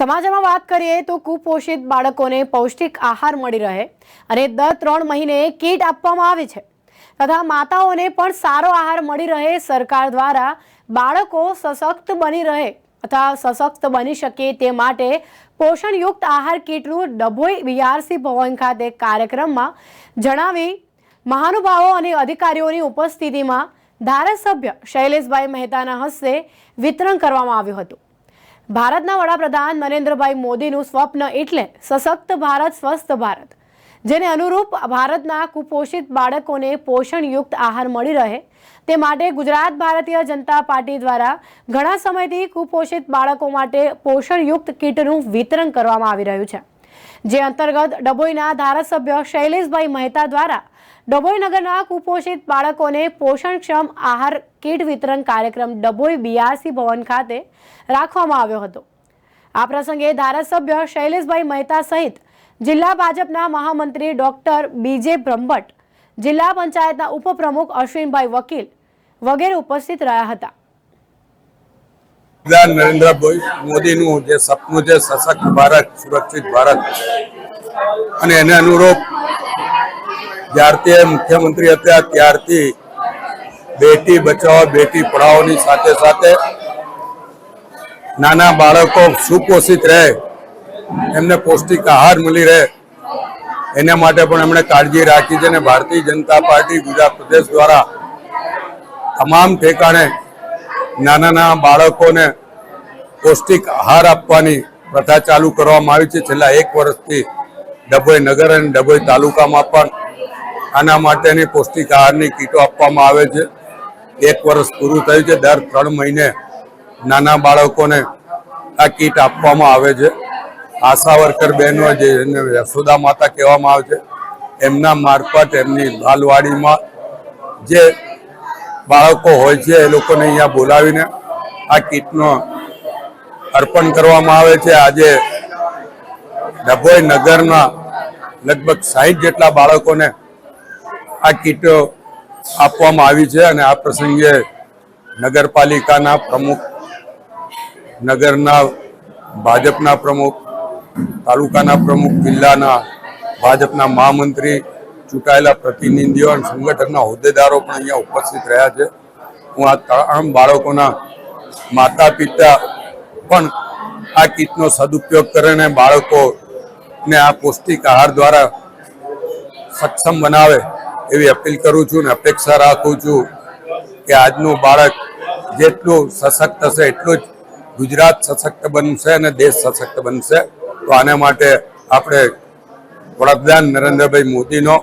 સમાજમાં વાત કરીએ તો કુપોષિત બાળકોને પૌષ્ટિક આહાર મળી રહે અને દર ત્રણ મહિને કીટ આપવામાં આવે છે. તથા માતાઓને પણ સારો આહાર મળી રહે સરકાર દ્વારા બાળકો સશક્ત બની રહે તથા સશક્ત બની શકે તે માટે પોષણયુક્ત આહાર કીટનું ડભોઈ બીઆરસી ભવન ખાતે કાર્યક્રમમાં જણાવી મહાનુભાવો અને અધિકારીઓની ઉપસ્થિતિમાં ધારાસભ્ય શૈલેષભાઈ મહેતાના હસ્તે વિતરણ કરવામાં આવ્યું હતું. ભારતના વડાપ્રધાન નરેન્દ્રભાઈ મોદીનું સ્વપ્ન એટલે સશક્ત ભારત, સ્વસ્થ ભારત, જેને અનુરૂપ ભારતના કુપોષિત બાળકોને પોષણયુક્ત આહાર મળી રહે. તે માટે ગુજરાત ભારતીય જનતા પાર્ટી દ્વારા ઘણા સમયથી કુપોષિત બાળકો માટે પોષણયુક્ત કીટનું વિતરણ કરવામાં આવી રહ્યું છે. જે અંતર્ગત ડભોઈના ધારાસભ્ય શૈલેષભાઈ મહેતા દ્વારા ડભોઈ નગરના કુપોષિત બાળકોને પોષણક્ષમ આહાર કીટ વિતરણ કાર્યક્રમ ડભોઈ બીઆરસી ભવન ખાતે રાખવામાં આવ્યો હતો. આ પ્રસંગે ધારાસભ્ય શૈલેષભાઈ મહેતા સહિત જિલ્લા ભાજપના મહામંત્રી ડોક્ટર બીજે બ્રહ્મભટ્ટ, જિલ્લા પંચાયતના ઉપપ્રમુખ અશ્વિનભાઈ વકીલ વગેરે ઉપસ્થિત રહ્યા હતા. વડાપ્રધાન નરેન્દ્રભાઈ મોદીનું જે સપનું છે, સશક્ત ભારત, સુરક્ષિત ભારત. અને એને અનુરૂપ જ્યારથી મુખ્યમંત્રી હતા, ત્યારથી બેટી બચાવો, બેટી પઢાઓની સાથે સાથે નાના બાળકો સુપોષિત રહે, એમને પૌષ્ટિક આહાર મળી રહે. એના માટે પણ એમણે કાળજી રાખી છે અને ભારતીય જનતા પાર્ટી ગુજરાત પ્રદેશ દ્વારા તમામ ઠેકાણે નાના નાના બાળકોને પૌષ્ટિક આહાર આપવાની પ્રથા ચાલુ કરવામાં આવી છે. છેલ્લા એક વર્ષથી ડભોઈ નગર અને ડભોઈ તાલુકામાં પણ આના માટેની પૌષ્ટિક આહારની કીટો આપવામાં આવે છે. એક વર્ષ પૂરું થયું છે. દર ત્રણ મહિને નાના બાળકોને આ કીટ આપવામાં આવે છે. આશા વર્કર બહેનો જે યશોદા માતા કહેવામાં આવે છે, એમના મારફત એમની લાલવાડીમાં જે બાળકો હોય છે એ લોકોને અહીંયા બોલાવીને આ કીટનો અર્પણ કરવામાં આવે છે. આજે ડભોઈ નગરના લગભગ સાહીઠ જેટલા બાળકોને આ કીટો આપવામાં આવી છે અને આ પ્રસંગે નગરપાલિકાના પ્રમુખ, નગરના ભાજપના પ્રમુખ, તાલુકાના પ્રમુખ, જિલ્લાના ભાજપના મહામંત્રી ચૂંટાયેલા પ્રતિનિધિઓ અને સંગઠનના હોદ્દેદારો પણ અહીંયા ઉપસ્થિત રહ્યા છે. હું આ તમામ બાળકોના માતા પિતા પણ આ કીટનો સદુપયોગ કરીને બાળકોને આ પૌષ્ટિક આહાર દ્વારા સક્ષમ બનાવે એવી અપીલ કરું છું અને અપેક્ષા રાખું છું કે આજનું બાળક જેટલું સશક્ત હશે, એટલું જ ગુજરાત સશક્ત બનશે અને દેશ સશક્ત બનશે. તો આના માટે આપણે વડાપ્રધાન નરેન્દ્રભાઈ મોદીનો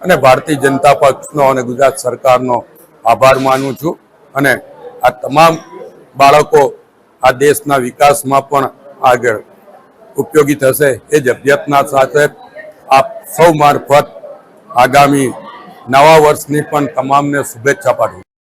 અને ભારતીય જનતા પક્ષનો અને ગુજરાત સરકારનો આભાર માનું છું. અને આ તમામ બાળકો આ દેશના વિકાસમાં પણ આગળ ઉપયોગી થશે એ જ અભ્યર્થના સાથે આપ સૌ મારફત આગામી નવા વર્ષની પણ તમામને શુભેચ્છા પાઠવું